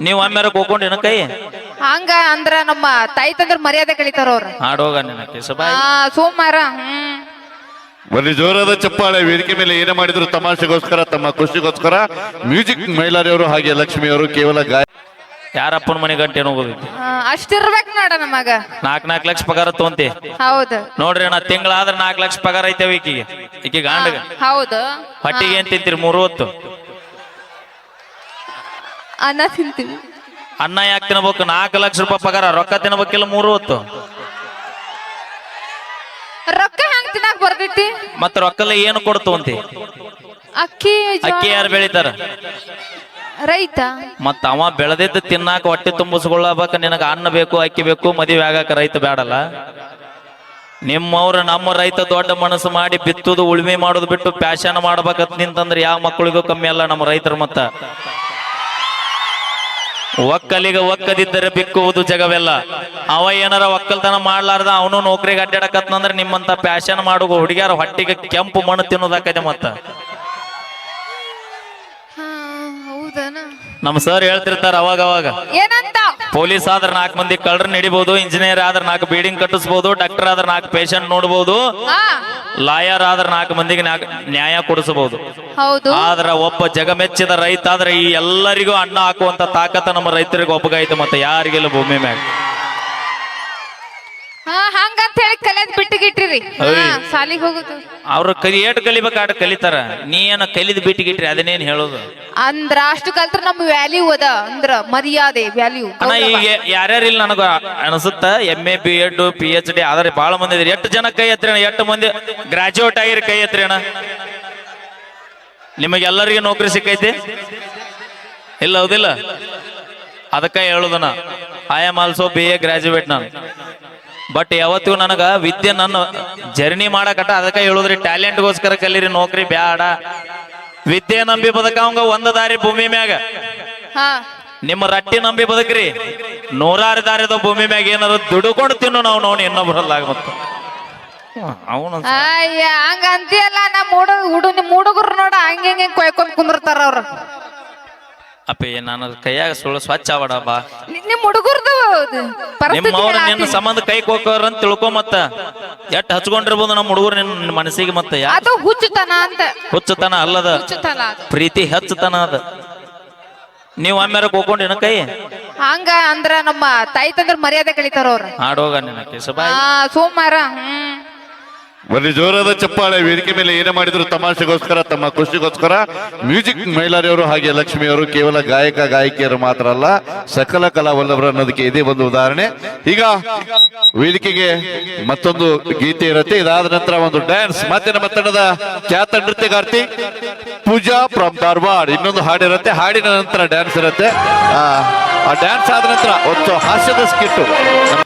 ನೀವು ಒಮ್ಮೆರ ಏನ ಕೈ? ಹಂಗ ಅಂದ್ರ ನಮ್ಮ ತಾಯಿ ತಂದ್ರ ಮರ್ಯಾದೆ ಕಳಿತಾರ ಅವ್ರ. ಹಾಡೋಗ ನಿನ್ನ ಕೇಸಬಾಯಿ ಆ ಸೋಮವಾರ ಹ್ಮ್. ಜೋರದ ಜೋರಾದ ಚಪ್ಪಾಳೆ ವೇದಿಕೆ ಮೇಲೆ ಏನೇ ಮಾಡಿದ್ರು ತಮಾಷೆಗೋಸ್ಕರ ತಮ್ಮ ಖುಷಿಗೋಸ್ಕರ ಮ್ಯೂಸಿಕ್ ಮೈಲಾರಿಯವರು ಹಾಗೆ ಲಕ್ಷ್ಮಿಯವರು ಕೇವಲ ಗಾಯ ಯಾರಪ್ಪನ ಮನೆ ಗಂಟೆ ಹೋಗೋದೈತಿ ಆ, ಅಷ್ಟಿರ್ಬೇಕ್ ನೋಡ ನಮಗ. ನಾಲ್ಕ್ ನಾಲ್ಕು ಲಕ್ಷ ಪಗಾರ ತೊಗೊಂತಿ. ಹೌದು. ನೋಡ್ರಿ ಅಣ್ಣ ತಿಂಗಳಾದ್ರ ನಾಲ್ಕು ಲಕ್ಷ ಪಗಾರ ಐತೆ ಈಕಿಗೆ. ಈಕಿ ಗಾಂಡಗ. ಹೌದು. ಹೊಟ್ಟಿಗೆ ಏನ್ ತಿಂತೀರಿ ಮೂರು ಹೊತ್ತು? ಅನ್ನ ತಿಂತೀವಿ. ಅನ್ನ ಯಾಕೆ ತಿನ್ಬೇಕು? ನಾಲ್ಕು ಲಕ್ಷ ರೂಪಾಯಿ ಪಗಾರ ರೊಕ್ಕ ತಿನ್ಬೇಕಿಲ್ಲ ಮೂರು ಹೊತ್ತು. ರೊಕ್ಕ ಹೆಂಗ್ ತಿನ್ನಕ್ ಬರ್ತೈತಿ? ಮತ್ತ ರೊಕ್ಕಲ್ಲ ಏನು ಕೊಡ್ತು ಅಂತಿ? ಅಕ್ಕಿ ಅಕ್ಕಿ ಯಾರು ಬೆಳಿತಾರ? ರೈತ. ಮತ್ತ ಅವ ಬೆಳೆದಿದ್ದ ತಿನ್ನಾಕ ಹೊಟ್ಟೆ ತುಂಬಿಸ್ಕೊಳ್ಳಬೇಕ ನಿನಗ ಅನ್ನ ಬೇಕು ಅಕ್ಕಿ ಬೇಕು ಮದುವೆ ಆಗಾಕ ರೈತ ಬೇಡಲ್ಲ ನಿಮ್ಮವ್ರು ನಮ್ಮ ರೈತ ದೊಡ್ಡ ಮನಸ್ಸು ಮಾಡಿ ಬಿತ್ತುದು ಉಳುಮೆ ಮಾಡೋದು ಬಿಟ್ಟು ಪ್ಯಾಶನ್ ಮಾಡ್ಬೇಕಂತ ನಿಂತಂದ್ರೆ ಯಾವ ಮಕ್ಕಳಿಗೂ ಕಮ್ಮಿ ಅಲ್ಲ ನಮ್ಮ ರೈತರು ಮತ್ತ. ಒಕ್ಕಲಿಗ ಒಕ್ಕದಿದ್ದರೆ ಬಿಕ್ಕುವುದು ಜಗವೆಲ್ಲ. ಅವ ಏನಾರ ಒಕ್ಕಲ್ತನ ಮಾಡ್ಲಾರ್ದ ಅವನು ನೌಕರಿಗೆ ಅಡ್ಡಾಡಕತ್ನಂದ್ರ ನಿಮ್ಮಂತ ಪ್ಯಾಶನ್ ಮಾಡುವ ಹುಡುಗ್ಯಾರ ಹೊಟ್ಟಿಗೆ ಕೆಂಪು ಮಣ್ಣು ತಿನ್ನೋದಾಕೈತೆ ಮತ್ತ. ನಮ್ಮ ಸರ್ ಹೇಳ್ತಿರ್ತಾರ ಅವಾಗ ಅವಾಗ. ಏನಂತ? ಪೊಲೀಸ್ ಆದ್ರೆ ನಾಲ್ಕು ಮಂದಿ ಕಳ್ಳರನ್ನ ಹಿಡಿಬಹುದು ಇಂಜಿನಿಯರ್ ಆದ್ರೆ ನಾಲ್ಕು ಬಿಲ್ಡಿಂಗ್ ಕಟ್ಟಿಸ್ಬೋದು ಡಾಕ್ಟರ್ ಆದ್ರೆ ನಾಲ್ಕು ಪೇಷಂಟ್ ನೋಡ್ಬೋದು ಲಾಯರ್ ಆದ್ರೆ ನಾಲ್ಕು ಮಂದಿಗೆ ನ್ಯಾಯ ಕೊಡಿಸಬಹುದು ಆದ್ರೆ ಆದ್ರ ಒಬ್ಬ ಜಗಮೆಚ್ಚಿದ ರೈತ ಆದ್ರೆ ಈ ಎಲ್ಲರಿಗೂ ಅಣ್ಣ ಹಾಕುವಂತ ತಾಕತ್ತ ನಮ್ಮ ರೈತರಿಗೆ ಒಬ್ಬಗೈತೆ ಮತ್ತೆ ಯಾರಿಗಿಲ್ಲ ಭೂಮಿ ಮ್ಯಾಗ? ಅಯ್ಯ್. ಸಾಲಿಗೆ ಹೋಗುದು. ಅವ್ರು ಕಲಿ ಏಟ್ ಕಲಿಬೇಕು ಆಟ ಕಲಿತಾರ. ನೀ ಏನ ಕಲಿದ್ ಬಿಟ್ಟಿಗಿಟ್ರಿ ಅದನ್ನೇನ್ ಹೇಳೋದು? ಅಂದ್ರ ಅಷ್ಟು ಕಲ್ತ್ರ ನಮ್ ವ್ಯಾಲ್ಯೂ ಅದ ಅಂದ್ರ ಮರ್ಯಾದೆ ವ್ಯಾಲ್ಯೂ ಅಣ್ಣ ಈಗ ಯಾರ್ಯಾರು ಇಲ್ಲ ನನಗ ಅನಿಸುತ್ತ M A B Ed P H D ಆದ್ರೆ ಬಹಳ ಮಂದಿ ಇದ್ರಿ. ಎಷ್ಟು ಜನ ಕೈ ಅಣ್ಣ? ಎಷ್ಟು ಮಂದಿ ಗ್ರಾಜುಯೇಟ್ ಆಗಿರಿ ಕೈ ಎತ್ರಿ ಅಣ್ಣ? ನಿಮಗೆಲ್ಲರಿಗೂ ನೌಕರಿ ಸಿಕ್ಕೈತಿ? ಇಲ್ಲ ಹೌದಿಲ್ಲ? ಅದಕ್ಕ ಹೇಳುದನ I am also B A graduate ನಾನು. ಬಟ್ ಯಾವತ್ತಿಗೂ ನನಗ ವಿದ್ಯೆ ನನ್ನ ಜರ್ನಿ ಮಾಡಕಟ್ಟ ಅದಕ್ಕೆ ಹೇಳುದ್ರಿ ಟ್ಯಾಲೆಂಟ್ಗೋಸ್ಕರ ಕಲೀರಿ ನೌಕರಿ ಬ್ಯಾಡ. ವಿದ್ಯೆ ನಂಬಿ ಬದುಕವಂಗ ಒಂದ ದಾರಿ ಭೂಮಿ ಮ್ಯಾಗ. ಹಾ. ನಿಮ್ಮ ರಟ್ಟಿ ನಂಬಿ ಬದುಕ್ರಿ. ನೂರಾರು ದಾರಿದ ಭೂಮಿ ಮ್ಯಾಗ ಏನಾದ್ರು ದುಡುಕೊಂಡು ತಿನ್ನು ನಾವು ನೋಡಿ ಇನ್ನೊಬ್ಬರಲ್ಲಾಗ ಮತ್ತು. ಅವನು ಹಂಗ ಅಂತೀಯಲ್ಲ ನಮ್ಮ ಹುಡುಗ ಹುಡು ನಿಮ್ ಹುಡುಗರು ನೋಡ ಹಂಗ ಹೆಂಗೆ ಕೊಯ್ಕೊಂಡ್ ಕುಂದಿರ್ತಾರ ಅವ್ರ. ಅಪ್ಪಿ ನನ್ನ ಕೈಯಾಗ ಸುಳ್ಳು ಸ್ವಚ್ಛ ಆವಡ ಬಾ. ನಿ- ನಿಮ್ ಹುಡುಗರ್ದು ನಿಮ್ಮವ್ರ ನಿನ್ನ ಸಂಬಂಧ ಕೈ ಕೋಕೋರ್ ಅಂತ ತಿಳ್ಕೊ ಮತ್ತ ಎಷ್ಟ್ ಹಚ್ಕೊಂಡಿರ್ಬೋದು ನಮ್ಮ ಹುಡುಗರು ನಿನ್ನ ಮನಸ್ಸಿಗೆ ಮತ್ತ ಯಾ ಅದು ಹುಚ್ಚುತನ ಅಂತ. ಹುಚ್ಚತನ ಅಲ್ಲದ. ಹುಚ್ಚುತನ ಅದು. ಪ್ರೀತಿ ಹಚ್ಚುತನ ಅದ. ನೀವು ಒಮ್ಮೆರ ಕೋಕೊಂಡಿನ ಕೈ? ಹಂಗ ಅಂದ್ರ ನಮ್ಮ ತಾಯಿ ತಂದ್ರ ಮರ್ಯಾದೆ ಕಳಿತಾರ ಅವ್ರ. ಹಾಡೋಗ ನಿನ್ನ ಕೇಸಬಾಯಿ ಆ ಸೋಮವಾರ ಹ್ಮ್. ಬನ್ನಿ ಜೋರಾದ ಚಪ್ಪಾಳೆ ವೇದಿಕೆ ಮೇಲೆ ಏನೇ ಮಾಡಿದ್ರು ತಮಾಷೆಗೋಸ್ಕರ, ತಮ್ಮ ಖುಷಿಗೋಸ್ಕರ ಮ್ಯೂಸಿಕ್ ಮೈಲಾರಿಯವರು ಹಾಗೆ ಲಕ್ಷ್ಮಿಯವರು ಕೇವಲ ಗಾಯಕ, ಗಾಯಕಿಯರು ಮಾತ್ರ ಅಲ್ಲ, ಸಕಲ ಕಲಾವಲ್ಲವರು ಅನ್ನೋದಕ್ಕೆ ಇದೇ ಒಂದು ಉದಾಹರಣೆ. ಈಗ ವೇದಿಕೆಗೆ ಮತ್ತೊಂದು ಗೀತೆ ಇರುತ್ತೆ. ಇದಾದ ನಂತರ ಒಂದು ಡ್ಯಾನ್ಸ್. ಮತ್ತೆ ನಮ್ಮ ತಂಡದ ಖ್ಯಾತ ನೃತ್ಯಗಾರ್ತಿ ಪೂಜಾ ಫ್ರಮ್ ಧಾರವಾಡ್ ಇನ್ನೊಂದು ಹಾಡಿರುತ್ತೆ ಹಾಡಿನ ನಂತರ ಡ್ಯಾನ್ಸ್ ಇರುತ್ತೆ. ಆ ಡ್ಯಾನ್ಸ್ ಆದ ನಂತರ ಒಂದು ಹಾಸ್ಯದ ಸ್ಕಿಟ್ಟು.